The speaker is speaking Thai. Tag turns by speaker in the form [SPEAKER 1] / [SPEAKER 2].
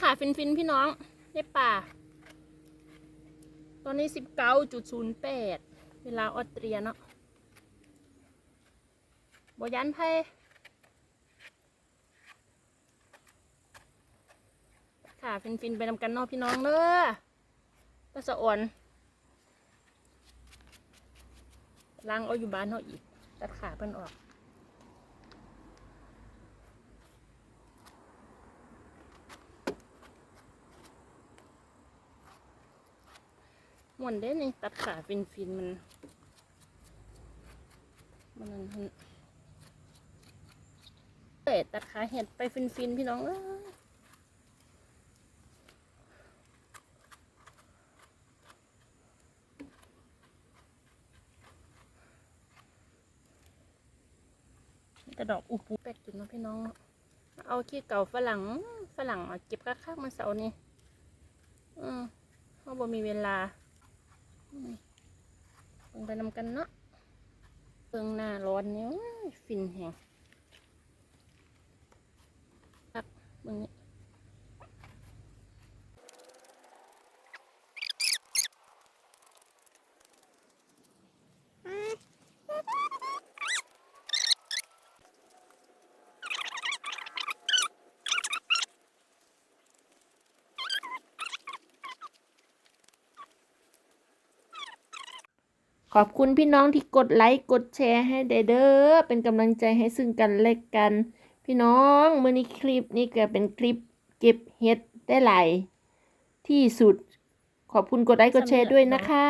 [SPEAKER 1] ขาฟินฟินพี่น้องในป่า ตอนนี้สิบเก้าจุดศูนย์แปดเวลาออสเตรียเนาะบยันไพ่ขาฟินฟินไปนำกันนาะพี่น้องเด้อตะสะอ่อนล้างเอาอยู่บ้านเนาะอีก ตัดขาเพิ่นออก มุนได้ในตัดขาฟินฟินมัน มันนั่นหั่นเอ้ยตัดขาเห็ดไปฟินฟินพี่น้องเอ้ยกระดอกอุปูแปลกจุดนะพี่น้อง เอาขี้เก่าฝรั่งฝรั่งมาเก็บข้างๆมาเสานี่อืมเขาบ่มีเวลา ลงไปนำกันเนาะเพิ่งหน้าร้อนเนี่ยฟินแหงพักเบมึงนี้ ขอบคุณพี่น้องที่กดไลค์กดแชร์ให้เด้อเป็นกำลังใจให้ซึ่งกันและกัน พี่น้องเมื่อนี้คลิปนี้ก็เป็นคลิปเก็บเห็ดได้หลายที่สุด ขอบคุณกดไลค์กดแชร์ด้วยนะคะ